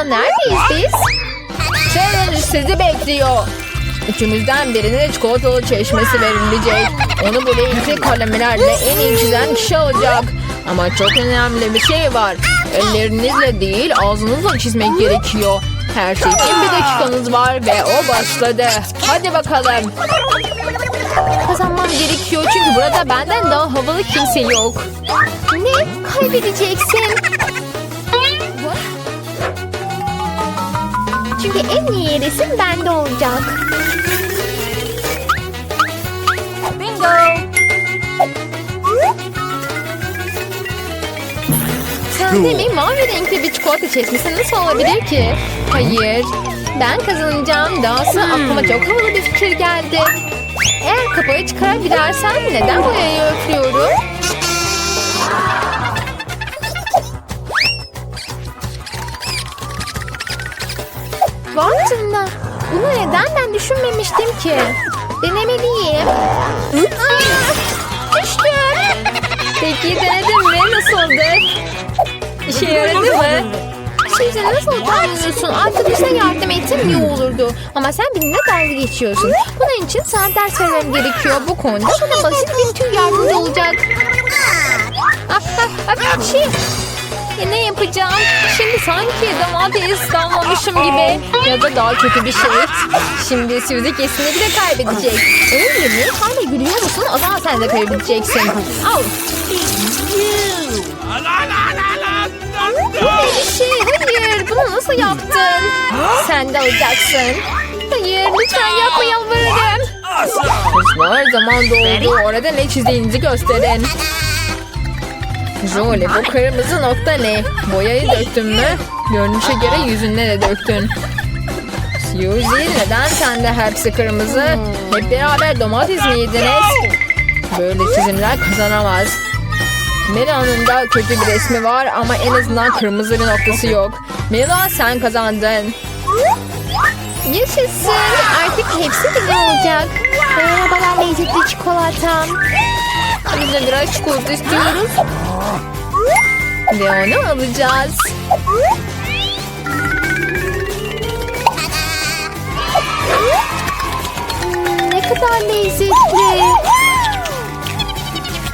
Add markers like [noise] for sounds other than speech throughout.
Ha neredeyiz biz? Challenge sizi bekliyor. Üçümüzden birine çikolatalı çeşmesi verilecek. Onu bu renkli kalemelerle en iyi çizen kişi olacak. Ama çok önemli bir şey var. Ellerinizle değil ağzınızla çizmek gerekiyor. Her şey için bir dakikanız var ve o başladı. Hadi bakalım. Kazanmam gerekiyor çünkü burada benden daha havalı kimse yok. Ne? Kaybedeceksin. Çünkü en iyi resim bende olacak. Bingo! Sende mi mavi renkli bir çikolata çeşmesi nasıl olabilir ki? Hayır. Ben kazanacağım. Dahası aklıma çok havalı bir fikir geldi. Eğer kapağı çıkarabilirsen neden boyayı öpüyorum? Bunu neden ben düşünmemiştim ki? Denemeliyim. Aa, düştüm. Peki denedin mi? Nasıldı? İşe yaradı mı? Şimdi nasıl utanmıyorsun? Arkadaşına yardım ettim iyi olurdu. Ama sen benimle dalga geçiyorsun. Bunun için sana ders vermem gerekiyor. Bu konuda bana basit bir tür yardımcı olacak. Ah, ah, ah, şey. E, ne yapacağım? Şimdi sanki domates damlamışım gibi. Ya da daha kötü bir şey. Şimdi Suzy kesinlikle kaybedecek. Öyle mi? Hala gülüyor musun? O zaman sen de kaybedeceksin. Al. Ne bir şey? Hayır. Bunu nasıl yaptın? Sen de alacaksın. Hayır. Lütfen yapma yalvarırım. Kızlar zaman doldu. Orada ne çizdiğinizi gösterin. Jolie bu kırmızı nokta ne? Boyayı döktün mü? Görünüşe göre yüzüne de döktün. Suzy neden sende hepsi kırmızı? Hep beraber domates mi yediniz? Böyle çizimler kazanamaz. Mela'nın da kötü bir resmi var ama en azından kırmızı bir noktası yok. Mela sen kazandın. Yaşasın. Artık hepsi güzel olacak. Merhabalar lezzetli çikolatam. Biz de biraz çikolata istiyoruz. Ve onu alacağız. Ne kadar lezzetli.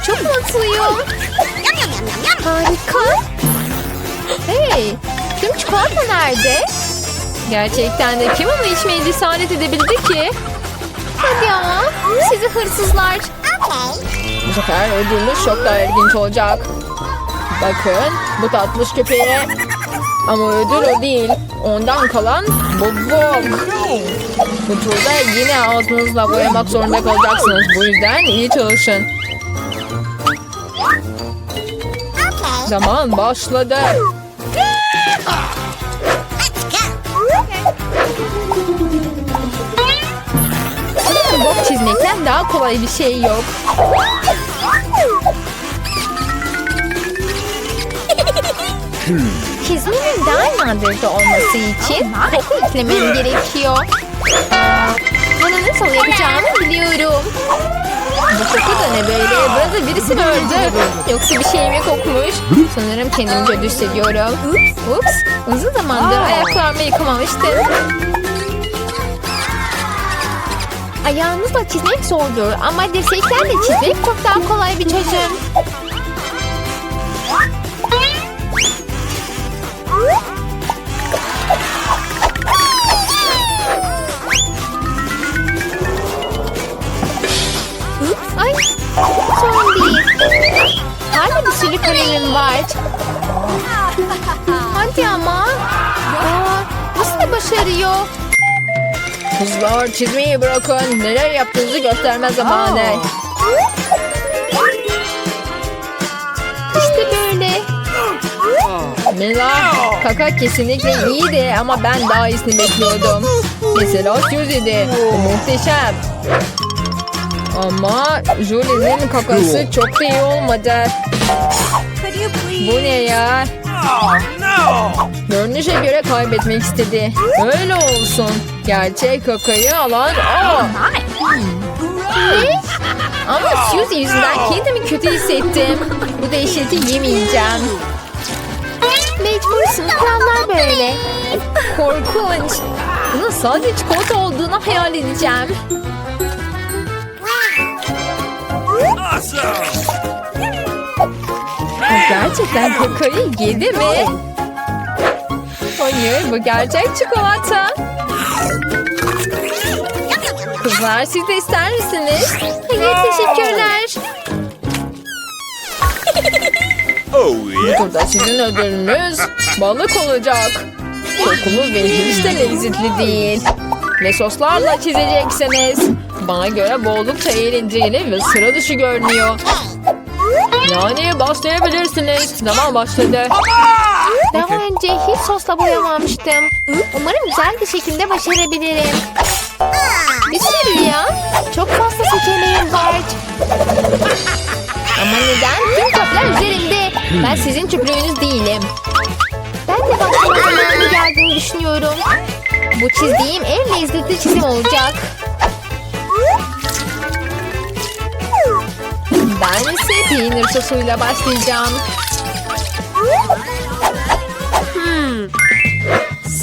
Çok mutluyum. Harika. Hey, tüm çikolata nerede? Gerçekten de kim onu içmeyi cesaret edebildi ki? Hadi ama. Sizi hırsızlar. Bu sefer ödülümüz çok daha ilginç olacak. Bakın bu tatlış köpeğe. Ama ödül o değil. Ondan kalan bu bok. Bu turda yine ağzınızla boyamak zorunda kalacaksınız. Bu yüzden iyi çalışın. Zaman başladı. Sanırım bok çizmekten daha kolay bir şey yok. Çizmenin daha nadırda olması için koku eklemem [laughs] gerekiyor. Bunu nasıl yapacağımı biliyorum. Bu koku da ne böyle? Burada birisi mi öldü? Yoksa bir şey mi kokmuş? Sanırım kendimi kötü hissediyorum. Ups. Uzun zamandır ayaklarımı yıkamamıştım. Ayağınızla çizmek zordur ama dirseklerle çizmek çok daha kolay bir çözüm. Ay, değil. Hala bir sürü kalemim var. Hadi ama. Aa, nasıl başarıyor? Kızlar çizmeyi bırakın. Neler yaptığınızı gösterme zamanı. İşte böyle. Mila, kaka kesinlikle iyiydi ama ben daha iyisini bekliyordum. Mesela Suzy'di. Bu muhteşem. Ama Julie'nin kakası çok da iyi olmadı. Bu ne ya? Görünüşe göre kaybetmek istedi. Öyle olsun. Gerçek kakayı alan o. Ne? Ama Suzy yüzünden kendimi kötü hissettim. Bu değişikliği yemeyeceğim. Mecbursun. Kurallar böyle. korkunç. Bunun sadece çikolata olduğunu hayal edeceğim. Gerçekten kakayı yedi mi? Hayır bu gerçek çikolata. Kızlar siz de ister misiniz? Hayır teşekkürler. Oh yeah. Burada sizin ödülünüz balık olacak. Kokulu ve hiç de lezzetli değil. Ve soslarla çizeceksiniz. Bana göre bu oldukça eğlenceli ve sıra dışı görünüyor. Yani başlayabilirsiniz. Zaman başladı. Daha önce hiç sosla boyamamıştım. Umarım güzel bir şekilde başarabilirim. Bir sürü ya. Çok fazla seçeneğim var. Ama neden? Tüm toplar üzerimde. Ben sizin çöplüğünüz değilim. Ben de başlama zamanı geldiğini düşünüyorum. Bu çizdiğim en lezzetli çizim olacak. Ben ise peynir sosuyla başlayacağım.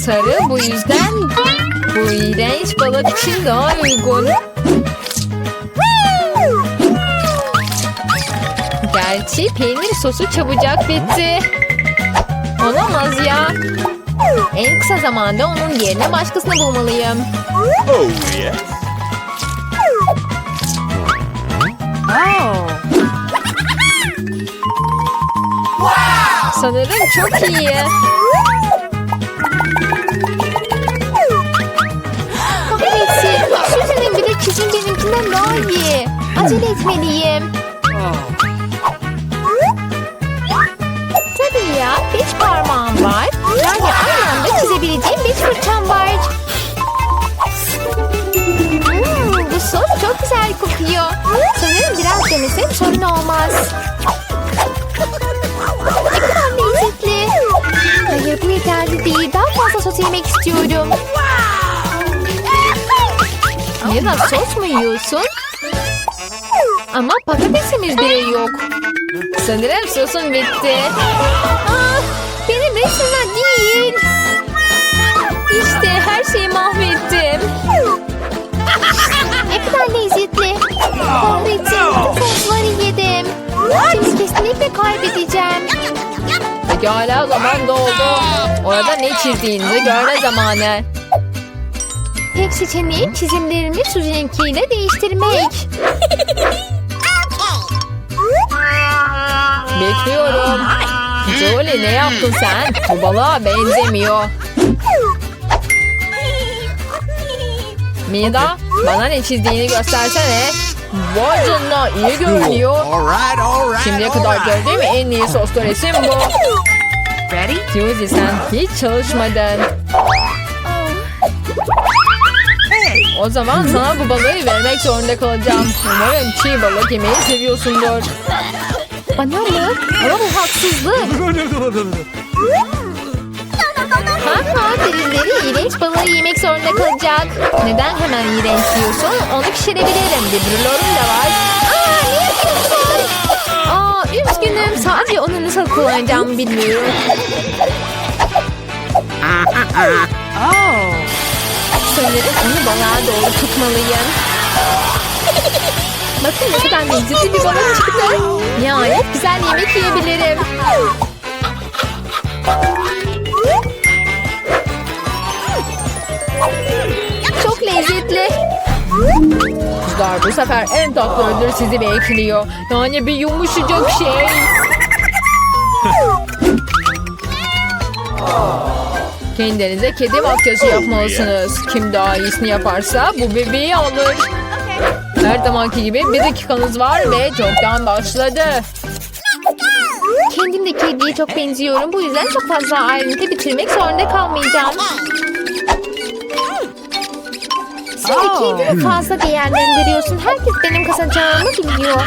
Sarı bu yüzden bu iğrenç balık için daha uygun. Gerçi peynir sosu çabucak bitti. Olamaz ya. En kısa zamanda onun yerine başkasını bulmalıyım. Oh yeah. Sanırım çok iyi. Benimkinden daha iyi. Acele etmeliyim. Tabii ya. Beş parmağım var. Yani aynı anda çizebileceğim beş fırçam var. Hmm, bu sos çok güzel kokuyor. Sanırım biraz denesem sorun olmaz. Ne kadar lezzetli. Hayır bu yeterli değil. Daha fazla sos yemek istiyorum. Da sos mu yiyorsun? Ama patatesimiz bile yok. Sanırım sosun bitti. Ah, benim resimler değil. İşte her şeyi mahvettim. Ne kadar lezzetli. Kahretsin. Sosları yedim. Şimdi kesinlikle kaybedeceğim. Pekala zaman doldu. Orada ne çizdiğinizi görme zamanı. Tek seçeneğim çizimlerimi Suzy'ninkiyle değiştirmek. [laughs] Bekliyorum. Jolie ne yaptın sen? Bu balığa benzemiyor. Mida bana ne çizdiğini göstersene. Vay canına iyi görünüyor. Şimdiye kadar gördüğüm en iyi soslu resim bu. Ready? Suzy sen hiç çalışmadın. O zaman sana bu balığı vermek zorunda kalacağım. Umarım çiğ balık yemeyi seviyorsundur. Bana mı? Ama bu haksızlık. Ha ha birileri iğrenç balığı yemek zorunda kalacak. Neden hemen iğrenç diyorsun? Onu pişirebilirim. Bir brülörüm de var. Aa ne yapıyorsun? Aa üzgünüm. Sadece onu nasıl kullanacağımı bilmiyorum. Oh. Sanırım onu balığa doğru tutmalıyım. [laughs] Bakın ne kadar lezzetli bir balık çıktı. Nihayet güzel yemek yiyebilirim. Çok lezzetli. Kızlar bu sefer en tatlı ödül sizi bekliyor. Yani bir yumuşacık şey. [laughs] Kendinize kedi makyajı yapmalısınız. Kim daha iyisini yaparsa bu bebeği alır. Her zamanki gibi bir dakikanız var ve çoktan başladı. Kendim de kediye çok benziyorum. Bu yüzden çok fazla ayrıntı bitirmek zorunda kalmayacağım. Sen de kendini fazla değerlendiriyorsun. Herkes benim kazanacağımı biliyor.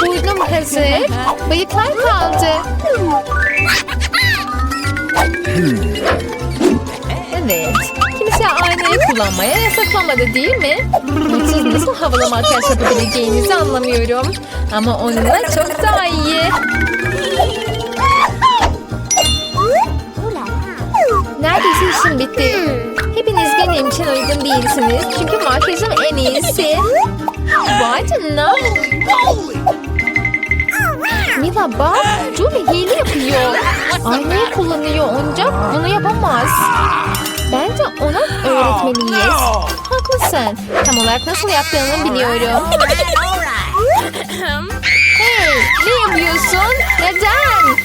Burnum hazır. Bıyıklar kaldı. Evet. Kimse aynayı kullanmaya yasaklamadı değil mi? Siz nasıl havalı makyaj yapabileceğinizi anlamıyorum. Ama onunla çok daha iyi. Neredeyse işim bitti. Hepiniz benim için uygun değilsiniz. Çünkü makyajım en iyisi. Vay canına. Mila bak. Julie hile yapıyor. Aynayı kullanıyor. Oyuncak bunu yapamaz. Bence ona öğretmeliyiz. Haklısın. Tam olarak nasıl yaptığını biliyorum. Hey, ne yapıyorsun? Neden?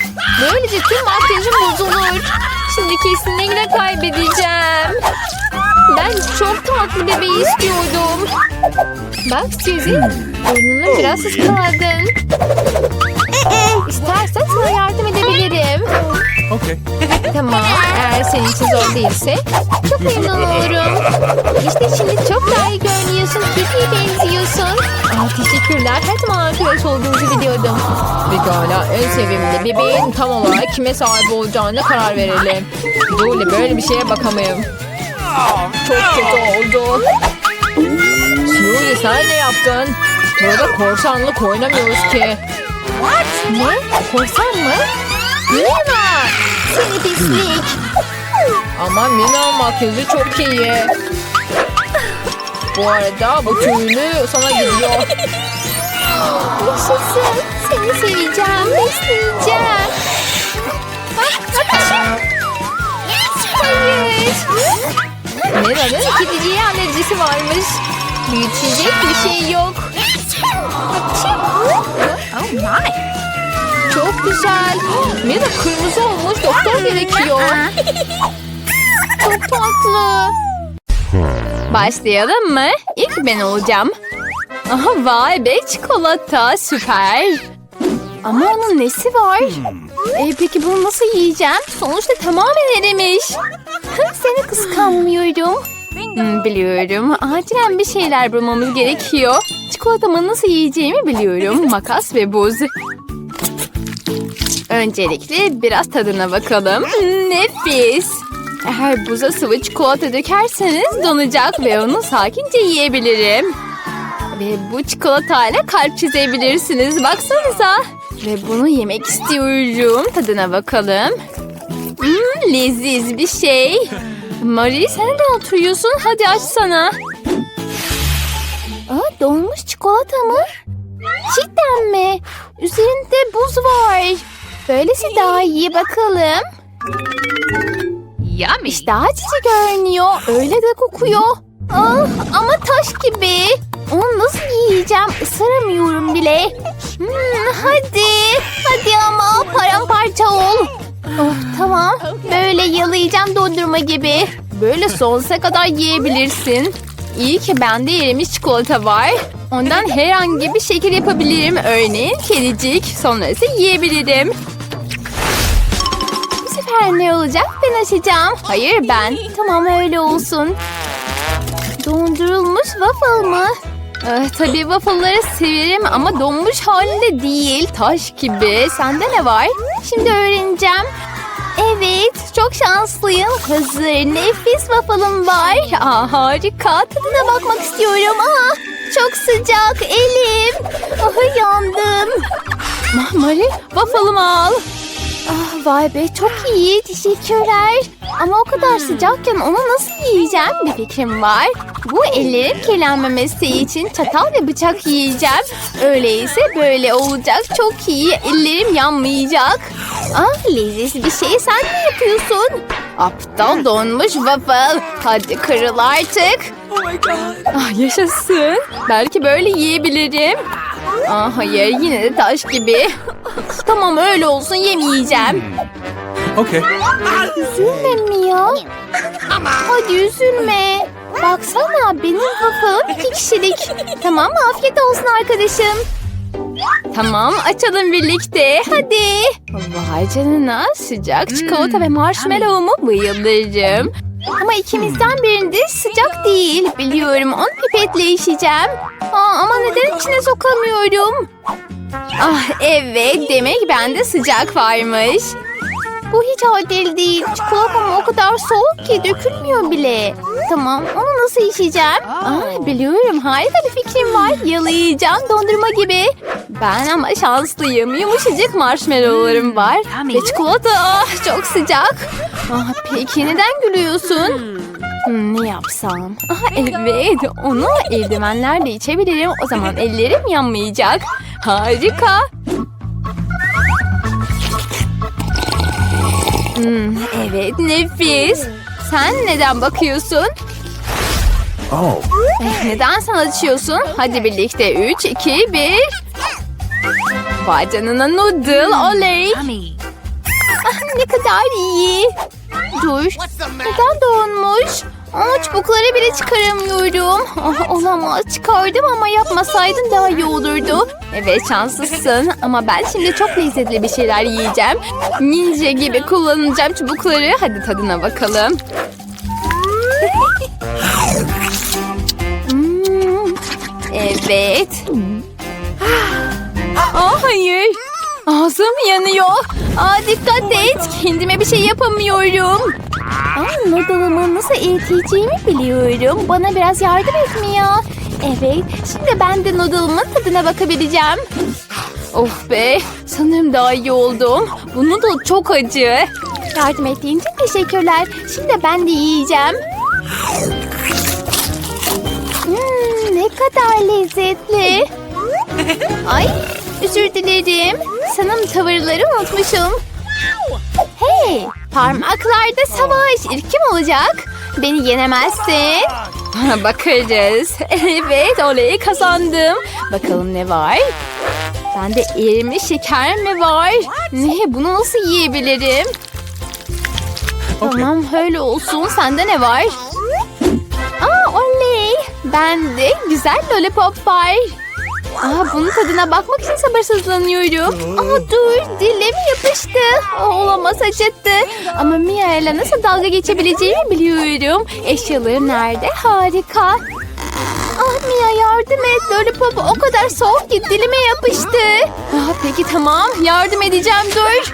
Böylece tüm makyajım bozulur. Şimdi kesinlikle kaybedeceğim. Ben çok tatlı bebeği istiyordum. Bak Suzy, burnunu biraz ıskaladın. İstersen sana yardım edebilirim. Okay. Tamam, eğer senin için zor değilse çok memnun olurum. İşte şimdi çok daha iyi görünüyorsun, Kitty'ye benziyorsun. Ay, teşekkürler, her zaman arkadaş olduğunuzu biliyordum. Pekala en sevimli bebeğin tam olarak kime sahip olacağına karar verelim. Julie böyle bir şeye bakamayım. Çok kötü oldu. Julie sen ne yaptın? Burada korsanlık oynamıyoruz ki. Ne? Korsan mı? Mira! Seni pislik. Ama Mina makyajı çok iyi. Bu arada bu tüylü sana gidiyor. Yaşasın. Seni seveceğim, besleyeceğim. Ah, ah, Hayır. Mina'nın Kediciye alerjisi varmış. Büyütecek bir şey yok. Çok güzel. Mina kırmızı olmuş doktor gerekiyor. [laughs] Çok tatlı. Başlayalım mı? İlk ben olacağım. Aha vay be çikolata süper. Ama onun nesi var? E, peki bunu nasıl yiyeceğim? Sonuçta tamamen erimiş. Seni kıskanmıyorum. Hmm, biliyorum. Acilen bir şeyler bulmamız gerekiyor. Çikolatamı nasıl yiyeceğimi biliyorum. [laughs] Makas ve buz. Öncelikle biraz tadına bakalım. Nefis. Eğer buza sıvı çikolata dökerseniz donacak ve onu sakince yiyebilirim. Ve bu çikolatayla kalp çizebilirsiniz. Baksanıza. Ve bunu yemek istiyorum. Tadına bakalım. Hmm, leziz bir şey. Marie sen neden oturuyorsun? Hadi açsana. Aa, donmuş çikolata mı? Cidden mi? Üzerinde buz var. Böylesi daha iyi bakalım. Yummy. İşte acıcı görünüyor. Öyle de kokuyor. Ah, ama taş gibi. Onu nasıl yiyeceğim? Isıramıyorum bile. Hmm, hadi. Hadi ama paramparça ol. Oh, tamam. Böyle yalayacağım dondurma gibi. Böyle sonsuza kadar yiyebilirsin. İyi ki bende erimiş çikolata var. Ondan herhangi bir şekil yapabilirim. Örneğin kedicik. Sonrası yiyebilirim. Bu sefer ne olacak? Ben açacağım. Hayır ben. Tamam öyle olsun. Dondurulmuş waffle mı? Eh, tabii waffle'ları severim ama donmuş halinde değil. Taş gibi. Sende ne var? Şimdi öğreneceğim. Evet, çok şanslıyım. Hazır nefis waffle'ım var. Aa, harika. Tadına bakmak istiyorum. Aa, çok sıcak elim. Ah, yandım. Mari, waffle'ımı al. Ah, vay be çok iyi teşekkürler. Ama o kadar sıcakken onu nasıl yiyeceğim bir fikrim var. Bu ellerim kirlenmemesi için çatal ve bıçak yiyeceğim. Öyleyse böyle olacak çok iyi ellerim yanmayacak. Ah leziz bir şey sen ne yapıyorsun? Aptal donmuş waffle. Hadi kırıl artık. Ah yaşasın. Belki böyle yiyebilirim. Ah hayır yine de taş gibi. tamam öyle olsun yemeyeceğim. Okay. Üzülme Mia. Hadi üzülme. Baksana benim waffle'ım iki kişilik. Tamam afiyet olsun arkadaşım. Tamam açalım birlikte hadi. Vay canına sıcak çikolata ve marshmallow'umu bayılırım. Ama ikimizden birinde sıcak değil. Biliyorum onu pipetle işeceğim. Aa, ama neden içine sokamıyorum? Ah evet demek bende sıcak varmış. Bu hiç adil değil. Çikolatam o kadar soğuk ki dökülmüyor bile. Tamam onu nasıl içeceğim? Aa, biliyorum harika bir fikrim var. Yalayacağım dondurma gibi. Ben ama şanslıyım. Yumuşacık marshmallowlarım var. Ve çikolata ah, çok sıcak. Ah, peki neden gülüyorsun? Hmm, ne yapsam? Aha, evet onu eldivenlerle içebilirim. O zaman ellerim yanmayacak. Harika. Hmm, evet nefis. Sen neden bakıyorsun? Oh. Eh, Neden sen açıyorsun? Hadi birlikte 3, 2, 1. Vay canına noodle oley. Ah, ne kadar iyi. Dur. Neden donmuş? Aa, çubukları bile çıkaramıyorum. Ah, olamaz. Çıkardım ama yapmasaydın daha iyi olurdu. Evet şanslısın ama ben şimdi çok lezzetli bir şeyler yiyeceğim. Ninja gibi kullanacağım çubukları. Hadi tadına bakalım. Hmm, evet. Aa, hayır. Ağzım yanıyor. Aa, dikkat et. Kendime bir şey yapamıyorum. Aa, noodle'ımı nasıl eriteceğimi biliyorum. Bana biraz yardım etmiyor. Evet. Şimdi ben de noodle'ımın tadına bakabileceğim. Of be. Sanırım daha iyi oldum. Bu noodle çok acı. Yardım ettiğin için teşekkürler. Şimdi ben de yiyeceğim. Hmm, ne kadar lezzetli. Ay özür dilerim. Sanırım tavırları unutmuşum. Hey parmaklarda savaş. İlk kim olacak? Beni yenemezsin. Bakarız. [laughs] Evet oley kazandım. Bakalım ne var? Bende erimiş şeker mi var? Ne bunu nasıl yiyebilirim? Tamam öyle olsun. Sende ne var? Aa oley. Bende güzel lollipop var. Aa, bunun tadına bakmak için sabırsızlanıyorum. Aa, dur dilim yapıştı. Aa, olamaz acıttı. Ama Mia ile nasıl dalga geçebileceğimi biliyorum. Eşyaları nerede? Harika. Ah Mia yardım et. Lollipop o kadar soğuk ki dilime yapıştı. Ah, peki tamam yardım edeceğim dur.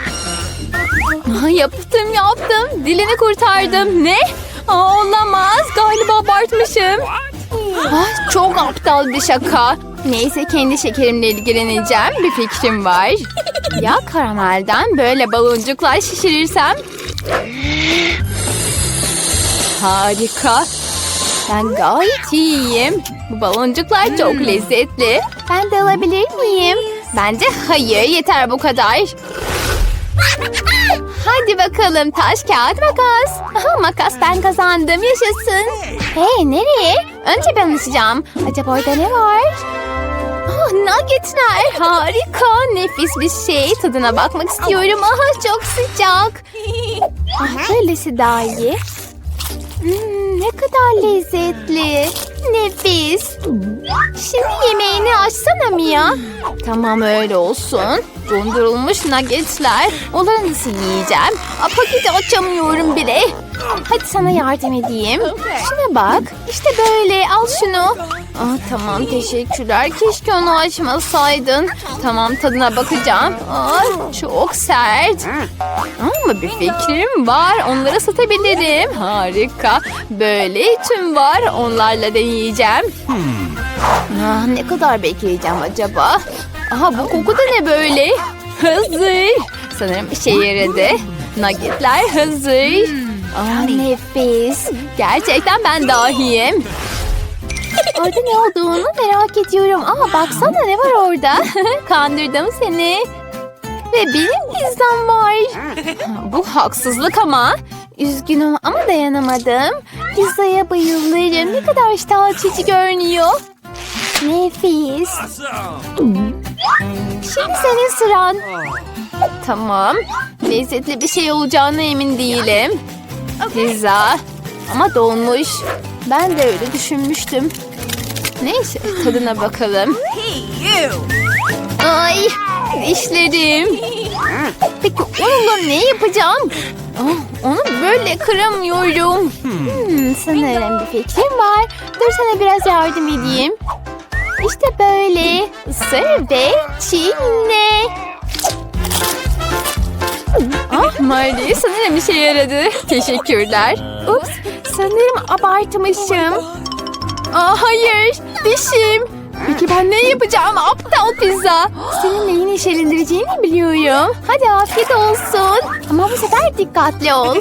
Ah, yaptım yaptım. Dilini kurtardım. Ne? Aa, olamaz. Galiba abartmışım. Ah, çok aptal bir şaka. Neyse kendi şekerimle ilgileneceğim. Bir fikrim var. Ya karamelden böyle baloncuklar şişirirsem? Harika. Ben gayet iyiyim. Bu baloncuklar çok lezzetli. Ben de alabilir miyim? Bence hayır yeter bu kadar. Hadi bakalım taş kağıt makas. Aha, makas ben kazandım yaşasın. Hey nereye? Önce ben alışacağım. Acaba orada ne var? Ah, nuggetler harika nefis bir şey. Tadına bakmak istiyorum. Aha çok sıcak. [laughs] Ah, böylesi daha iyi. Hmm, ne kadar lezzetli. Nefis. Şimdi yemeğini açsana Mia. Tamam öyle olsun. Dondurulmuş nuggetler. Onları nasıl yiyeceğim? Aa, paketi açamıyorum bile. Hadi sana yardım edeyim. Şuna bak. İşte böyle. Al şunu. Aa, tamam teşekkürler. Keşke onu açmasaydın. Tamam tadına bakacağım. Aa, çok sert. Ama bir fikrim var. Onları satabilirim. Harika. Böyle tüm var. Onlarla deneyeceğim. Ah, ne kadar bekleyeceğim acaba? Aha bu koku da ne böyle? Hazır. Sanırım işe yaradı. Nuggetler hazır. Ah nefis. Gerçekten ben dahiyim. [laughs] Orada ne olduğunu merak ediyorum. Aa baksana ne var orada. [laughs] Kandırdım seni. Ve benim pizzam var. Bu haksızlık ama. Üzgünüm ama dayanamadım. Pizzaya bayılırım. Ne kadar iştah açıcı görünüyor. Nefis. Şimdi senin sıran. Tamam. Lezzetli bir şey olacağına emin değilim. Pizza. Ama donmuş. Ben de öyle düşünmüştüm. Neyse tadına bakalım. Ay dişlerim. Peki onunla ne yapacağım? Onu böyle kıramıyorum. Hmm, sanırım bir fikrim var. Dur sana biraz yardım edeyim. İşte böyle. Isır ve çiğne. Ah Marley sanırım işe yaradı. Teşekkürler. Ups sanırım abartmışım. Aa, hayır dişim. Peki ben ne yapacağım aptal pizza? Seninle yine neşelendireceğini biliyorum. Hadi afiyet olsun. Ama bu sefer dikkatli ol.